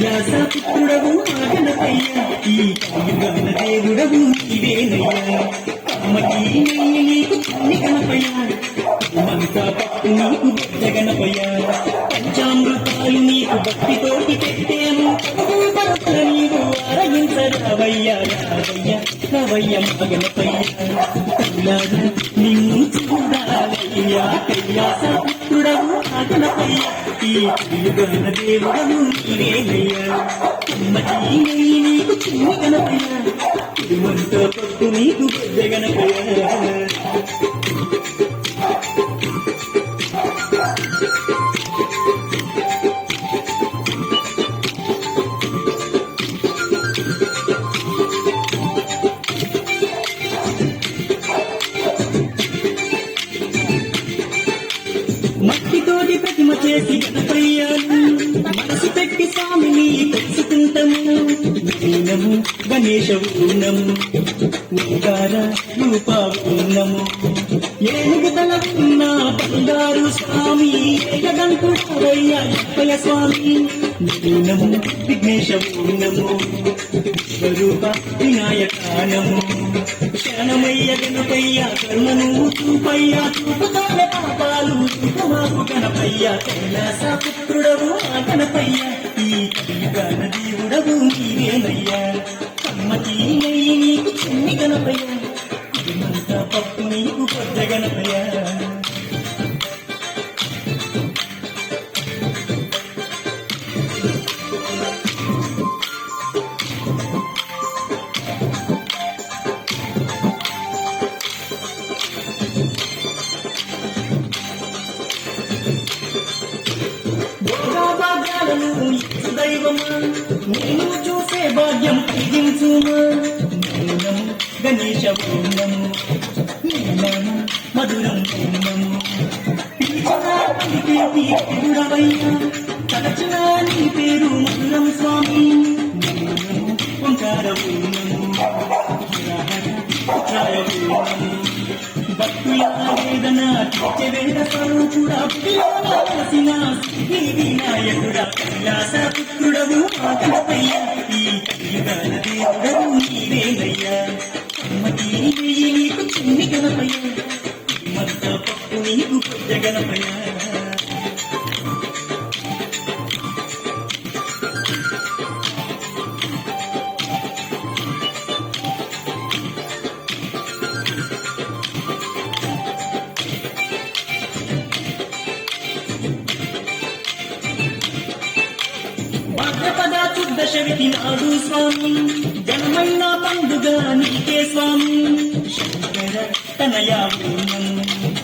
కైలాస పుత్రుడవు ఆగనపయ్యా ఈ కలియుగన దేవుడవు నీవేనయ్యా. కమ్మకి నెయ్యి నీకు చిన్ని గణపయ్యా మంతా పట్టు నీకు పెద్ద గణపయ్యా పంచామృతాలు నీకు భక్తితోటి పెట్టేము. నీవు ఆరగించరావయ్యా రావయ్యా రవయ్య మగనపయ్యా. నిన్ను చూడాలయ్యా. కైలాస పుత్రుడవు ఆగనపయ్యా ఈ నీవేనయ్యా నీకు చిన్ని గణపయ్యా పట్టు నీకు పెద్ద గణపయ్యా చేసి గణపయ్యాను మనసు పెట్టి స్వామిని తెలుసుకుంటాము దీనము గణేశ ఊనము ఓంకార రూప ఊనము ఏనుగు తల ఉన్న బంగారు స్వామి స్వామి. విఘ్నేశ స్వరూప వినాయకానము శరణమయ్య గణపయ్య కరుణను చూపయ్య చూపుతాల పాపాలు మాకు గణపయ్య కైలాస పుత్రుడవు ఆ గణపయ్య. ఈ కలియుగాన దేవుడవు నీవేనయ్యా. కమ్మకి నెయ్యి నీకు చిన్ని గణపయ్య. పప్పు నీకు పెద్ద గణపయ్య. ఇచ్చు దైవమా? నేను చూసే భాగ్యం కలిగించుమా మౌనము గణేశ పూర్ణము నీలము మధురం పూర్ణము పిలిచిన తలచిన నీ పేరు మధురం స్వామి. మౌనము ఓంకార పూర్ణము పూర్ణము వేదన వేద స్వరూపుడా పిలవలసిన శ్రీ వినాయకుడా కైలాస పుత్రుడవు ఈ కలియుగాల దేవుడవు నీవేనయ్యా నీకు చిన్ని పప్పు నీకు పెద్ద గణపయ్య భాద్రపద నాడు స్వామి. జన్మన్న పండుగ నీకే స్వామి. శంకర తనయ పూర్ణము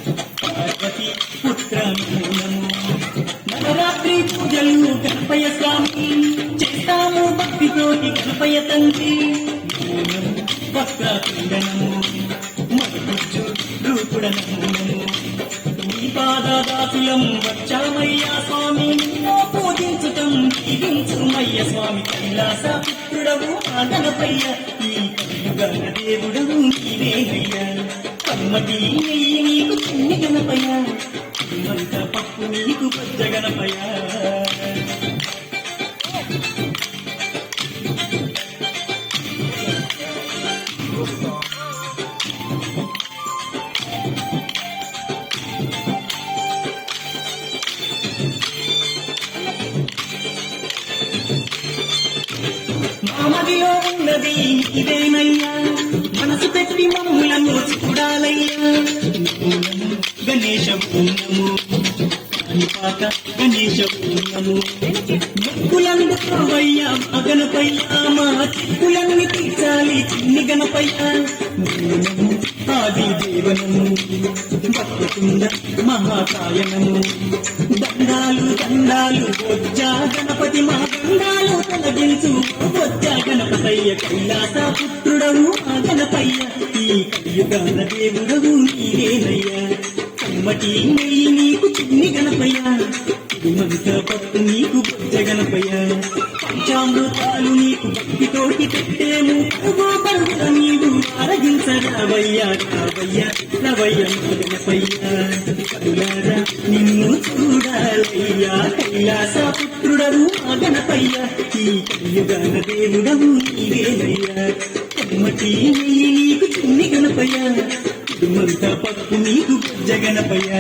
పార్వతి పుత్ర మూలము నవరాత్రి పూజలు కల్పయ స్వామి. చేస్తాము భక్తితోటి కల్పయ తండ్రి. మూలము భక్త పీడనము మరుగుజ్జు రూపుడ నమూనము. నీ పాదదాసులం వచ్చామయ్యా స్వామి. నిన్ను స్వామి కైలాస పుత్రుడవు ఆగనపయ్య ఈ కలియుగన దేవుడవు నీవేనయ్యా కమ్మటి నీకు చిన్ని గణపయ్య. మామదిలో ఉన్నది ఇదేనయ్యా. మనసు పెట్టి మమ్ములను చూడాలయ్యా. మూలము గణేశ పూర్ణము. కాణిపాక గణేశ పూర్ణము. మొక్కులందుకోవయ్యా మగనపయ్యా. మా చిక్కులన్నీ తీర్చాలి చిన్ని గణపయ్యా. ఆది దేవనము. భక్తకుంద మహాకాయనము దండాలు దండాలు బొజ్జా గణపతి మా దండాలు తొలగించు. బొజ్జా గణపతయ్య కైలాస పుత్రుడవు ఆ గణపయ్య. ఈ కలియుగాన దేవుడవు నీవేనయ్యా. కమ్మటి నెయ్యి నీకు చిన్ని గణపయ్య. తిరుమంత పట్టు నీకు బొజ్జ గణపయ్య. పంచామృతాలు నీకు భక్తితోటి పెట్టేము. పరుగు నీవు అరగించరావయ్యా రావయ్యా రవయ్య గణపయ్య. కరులారా నిన్ను చూడాలయ్యా కైలాస పుత్రుడవు ఆ గణపయ్య. ఈ కలియుగాన దేవుడవు నీవేనయ్యా. కమ్మటి నెయ్యి నీకు చిన్ని గణపయ్యా. కుటుంబంతా పప్పు నీకు జగనపయ్య.